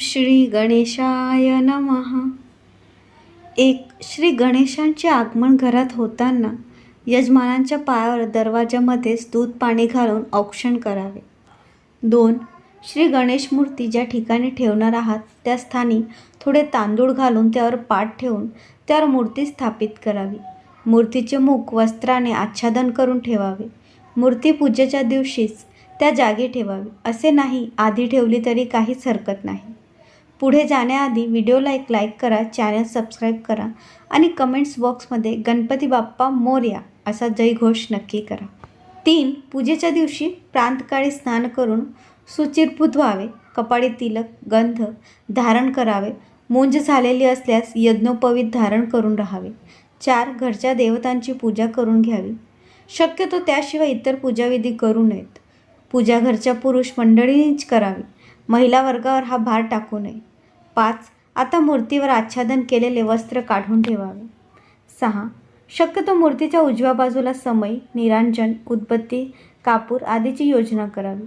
श्री गणेशाय नमः. एक श्री गणेशांचे आगमन घरात होताना यजमानांच्या पायावर दरवाजामध्येच दूध पाणी घालून औक्षण करावे. दोन श्री गणेश मूर्ती ज्या ठिकाणी ठेवणार आहात त्या स्थानी थोडे तांदूळ घालून त्यावर पाठ ठेवून त्यावर मूर्ती स्थापित करावी. मूर्तीचे मुख वस्त्राने आच्छादन करून ठेवावे. मूर्ती पूजेच्या दिवशीच त्या जागी ठेवावी. असे नाही आधी ठेवली तरी काहीच हरकत नाही. पुढे जाण्याआधी व्हिडिओला एक लाईक करा चॅनल सबस्क्राईब करा आणि कमेंट्स बॉक्समध्ये गणपती बाप्पा मोर्या असा जयघोष नक्की करा. तीन पूजेच्या दिवशी प्रांतकाळी स्नान करून सुचिरभूत व्हावे कपाळी तिलक गंध धारण करावे मुंज झालेली असल्यास यज्ञोपवीत धारण करून राहावे. चार घरच्या देवतांची पूजा करून घ्यावी. शक्यतो त्याशिवाय इतर पूजाविधी करू नयेत. पूजा घरच्या पुरुष मंडळींनीच करावी. महिला वर्गावर हा भार टाकू नये. पाच. आता मूर्तीवर आच्छादन केलेले वस्त्र काढून ठेवावे. सहा. शक्यतो मूर्तीच्या उजव्या बाजूला समई निरांजन उदबत्ती कापूर आदीची योजना करावी.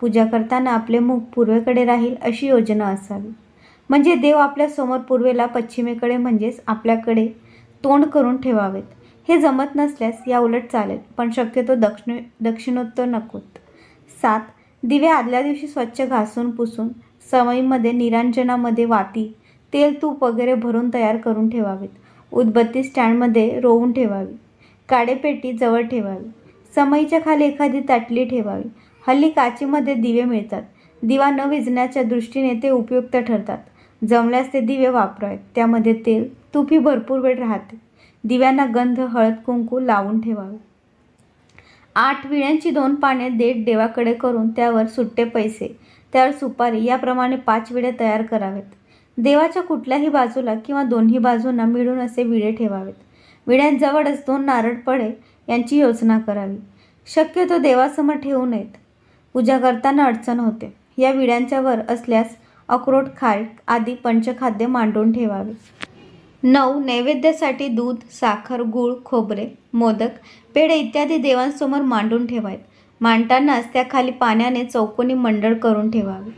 पूजा करताना आपले मुख पूर्वेकडे राहील अशी योजना असावी. म्हणजे देव आपल्यासमोर पूर्वेला पश्चिमेकडे म्हणजेच आपल्याकडे तोंड करून ठेवावेत. हे जमत नसल्यास या उलट चालेल पण शक्यतो दक्षिण दक्षिणोत्तर नकोत. सात. दिवे आदल्या दिवशी स्वच्छ घासून पुसून समईमध्ये निरांजनामध्ये वाती तेल तूप वगैरे भरून तयार करून ठेवावेत. उदबत्ती स्टँडमध्ये रोवून ठेवावी. काडेपेटी जवळ ठेवावी. समईच्या खाली एखादी ताटली ठेवावी. हल्ली काचेमध्ये दिवे मिळतात. दिवा न विजण्याच्या दृष्टीने ते उपयुक्त ठरतात. जमल्यास ते दिवे वापरावेत. त्यामध्ये तेल तुपी भरपूर वेळ राहते. दिव्यांना गंध हळद कुंकू लावून ठेवावे. आठ विळ्यांची दोन पाने देठ देवाकडे करून त्यावर सुट्टे पैसे त्यावर सुपारी याप्रमाणे पाच विडे तयार करावेत. देवाच्या कुठल्याही बाजूला किंवा दोन्ही बाजूंना मिळून असे विडे ठेवावेत. विड्यांजवळच दोन नारळ पडे यांची योजना करावी. शक्यतो देवासमोर ठेवू नयेत. पूजा करताना अडचण होते. या विड्यांच्या वर असल्यास अक्रोट खारीक आदी पंचखाद्य मांडून ठेवावे. नऊ नैवेद्यासाठी दूध साखर गूळ खोबरे मोदक पेढे इत्यादी देवांसमोर मांडून ठेवावेत मांडतानाच त्याखाली पाण्याने चौकोनी मंडळ करून ठेवावे.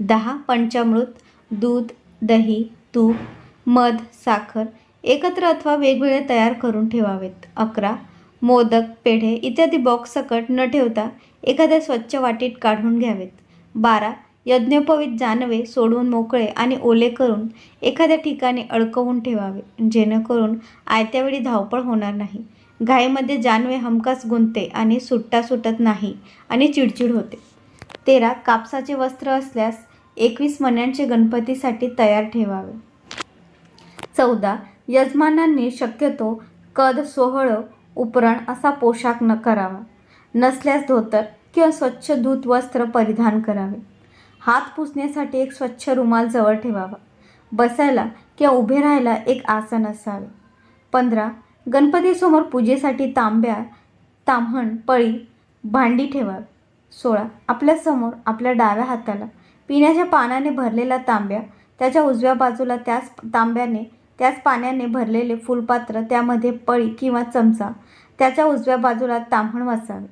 दहा पंचामृत दूध दही तूप मध साखर एकत्र अथवा वेगवेगळे तयार करून ठेवावेत. अकरा मोदक पेढे इत्यादी बॉक्स सकट न ठेवता एखाद्या स्वच्छ वाटीत काढून घ्यावेत. बारा यज्ञोपवीत जानवे सोडून मोकळे आणि ओले करून एखाद्या ठिकाणी अडकवून ठेवावे जेणेकरून आयत्यावेळी धावपळ होणार नाही. घाईमध्ये जानवे हमखास गुंतते आणि सुट्टा सुटत नाही आणि चिडचिड होते. तेरा कापसाचे वस्त्र असल्यास एकवीस मण्यांचे गणपतीसाठी तयार ठेवावे. चौदा यजमानांनी शक्यतो कद सोहळं उपरण असा पोशाख न करावा. नसल्यास धोतर किंवा स्वच्छ धूत वस्त्र परिधान करावे. हात पुसण्यासाठी एक स्वच्छ रुमाल जवळ ठेवावा. बसायला किंवा उभे राहायला एक आसन असावे. पंधरा गणपतीसमोर पूजेसाठी तांब्या ताम्हण पळी भांडी ठेवा सोळा. आपल्यासमोर आपल्या डाव्या हाताला पिण्याच्या पाण्याने भरलेला तांब्या त्याच्या उजव्या बाजूला त्याच तांब्याने त्याच पाण्याने भरलेले फुलपात्र त्यामध्ये पळी किंवा चमचा त्याच्या उजव्या बाजूला ताम्हण वाचावे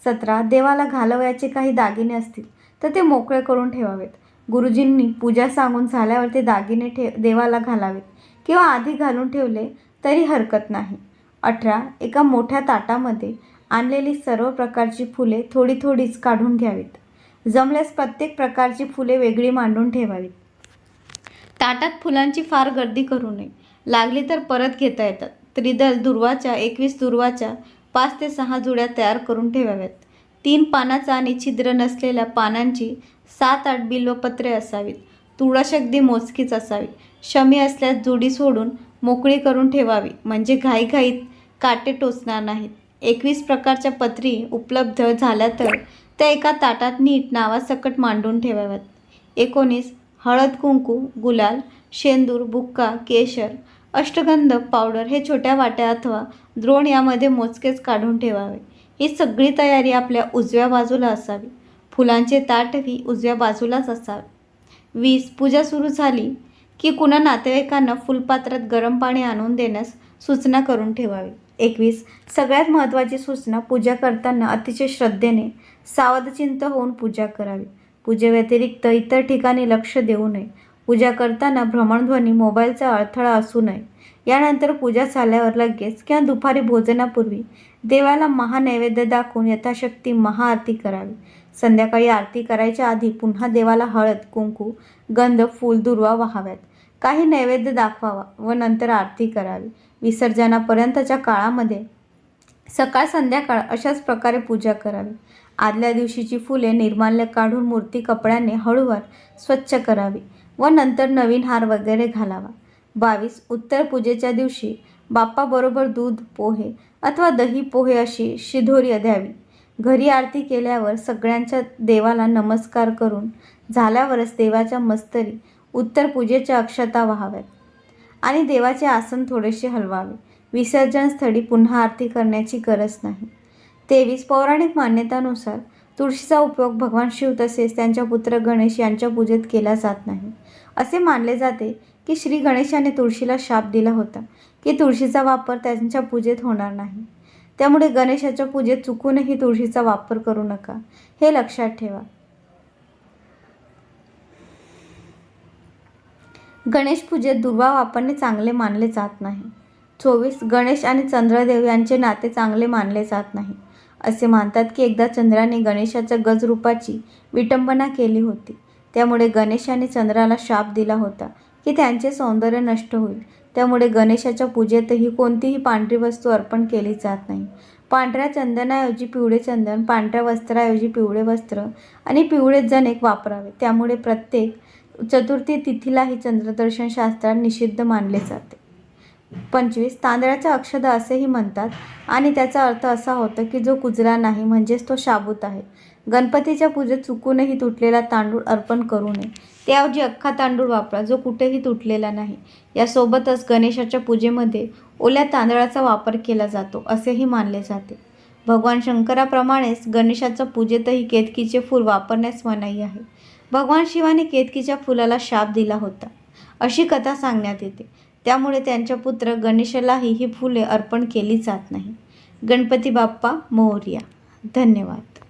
सतरा. देवाला घालवयाचे काही दागिने असतील तर ते मोकळे करून ठेवावेत. गुरुजींनी पूजा सांगून झाल्यावर ते दागिने ठे देवाला घालावेत किंवा आधी घालून ठेवले तरी हरकत नाही. अठरा एका मोठ्या ताटामध्ये आणलेली सर्व प्रकारची फुले थोडी थोडीच काढून घ्यावीत. जमल्यास प्रत्येक प्रकारची फुले वेगळी मांडून ठेवावीत. ताटात फुलांची फार गर्दी करू नये. लागली तर परत घेता येतात. त्रिदल दुर्वाच्या एकवीस दुर्वाच्या पाच ते सहा जुड्या तयार करून ठेवाव्यात. तीन पानाचा आणि छिद्र नसलेल्या पानांची सात आठ बिल्वपत्रे असावीत. तुळस अगदी मोजकीच असावी. शमी असल्यास जुडी सोडून मोकळी करून ठेवावी. म्हणजे घाईघाईत काटे टोचणार नाहीत. एकवीस प्रकारच्या पत्री उपलब्ध झाल्या तर त्या एका ताटात नीट नावासकट मांडून ठेवाव्यात. एकोणीस हळद कुंकू गुलाल शेंदूर बुक्का केशर अष्टगंध पावडर हे छोट्या वाट्या अथवा द्रोण यामध्ये मोजकेच काढून ठेवावे. ही सगळी तयारी आपल्या उजव्या बाजूला असावी. फुलांचे ताटही उजव्या बाजूलाच असावे. वीस पूजा सुरू झाली की कुणा नातेवाईकांना फुलपात्रात गरम पाणी आणून देण्यास सूचना करून ठेवावी. एकवीस सगळ्यात महत्त्वाची सूचना पूजा करताना अतिशय श्रद्धेने सावधचिंत होऊन पूजा करावी. पूजेव्यतिरिक्त इतर ठिकाणी लक्ष देऊ नये. पूजा करताना भ्रमणध्वनी मोबाईलचा अडथळा असू नये. यानंतर पूजा झाल्यावर लगेच किंवा दुपारी भोजनापूर्वी देवाला महानैवेद्य दाखवून यथाशक्ती महाआरती करावी. संध्याकाळी आरती करायच्या आधी पुन्हा देवाला हळद कुंकू गंध फूल दुर्वा वाहाव्यात. काही नैवेद्य दाखवावा व नंतर आरती करावी. विसर्जनापर्यंतच्या काळामध्ये सकाळ संध्याकाळ अशाच प्रकारे पूजा करावी. आदल्या दिवशीची फुले निर्माल्य काढून मूर्ती कपड्याने हळूवार स्वच्छ करावी व नंतर नवीन हार वगैरे घालावा. बावीस उत्तर पूजेच्या दिवशी बाप्पाबरोबर दूध पोहे अथवा दही पोहे अशी शिधोरी द्यावी. घरी आरती केल्यावर सगळ्यांच्या देवाला नमस्कार करून झाल्यावरच देवाच्या मस्तरी उत्तर पूजेच्या अक्षता व्हाव्यात. आणि देवाचे आसन थोडेसे हलवावे. विसर्जन स्थळी पुन्हा आरती करण्याची गरज नाही. तेवीस पौराणिक मान्यतानुसार तुळशीचा उपयोग भगवान शिव तसेच त्यांच्या पुत्र गणेश यांच्या पूजेत केला जात नाही. असे मानले जाते की श्री गणेशाने तुळशीला शाप दिला होता की तुळशीचा वापर त्यांच्या पूजेत होणार नाही. त्यामुळे गणेशाच्या पूजेत चुकूनही तुळशीचा वापर करू नका हे लक्षात ठेवा. गणेश पूजेत दुर्वा वापरणे चांगले मानले जात नाही. चोवीस गणेश आणि चंद्रदेव यांचे नाते चांगले मानले जात नाही. असे मानतात की एकदा चंद्राने गणेशाच्या गजरूपाची विटंबना केली होती. त्यामुळे गणेशाने चंद्राला शाप दिला होता की त्यांचे सौंदर्य नष्ट होईल. त्यामुळे गणेशाच्या पूजेतही कोणतीही पांढरी वस्तू अर्पण केली जात नाही. पांढऱ्या चंदनाऐवजी पिवळे चंदन पांढऱ्या वस्त्राऐवजी पिवळे वस्त्र आणि पिवळे जनेक वापरावे. त्यामुळे प्रत्येक चतुर्थी तिथीलाही चंद्रदर्शन शास्त्रात निषिद्ध मानले जाते. पंचवीस तांदळाच्या अक्षदा असेही म्हणतात आणि त्याचा अर्थ असा होतो की जो कुजला नाही म्हणजेच तो शाबूत आहे. गणपतीच्या पूजेत चुकूनही तुटलेला तांदूळ अर्पण करू नये. त्याऐवजी अख्खा तांदूळ वापरा जो कुठेही तुटलेला नाही. यासोबतच गणेशाच्या पूजेमध्ये ओल्या तांदळाचा वापर केला जातो असेही मानले जाते. भगवान शंकराप्रमाणेच गणेशाच्या पूजेतही केतकीचे फूल वापरण्यास मनाई आहे. भगवान शिवाने केतकीच्या फुलाला शाप दिला होता. अशी कथा सांगण्यात येते. त्यामुळे त्यांच्या पुत्र गणेशालाही ही फुले अर्पण केली जात नाही. गणपती बाप्पा मोरया. धन्यवाद.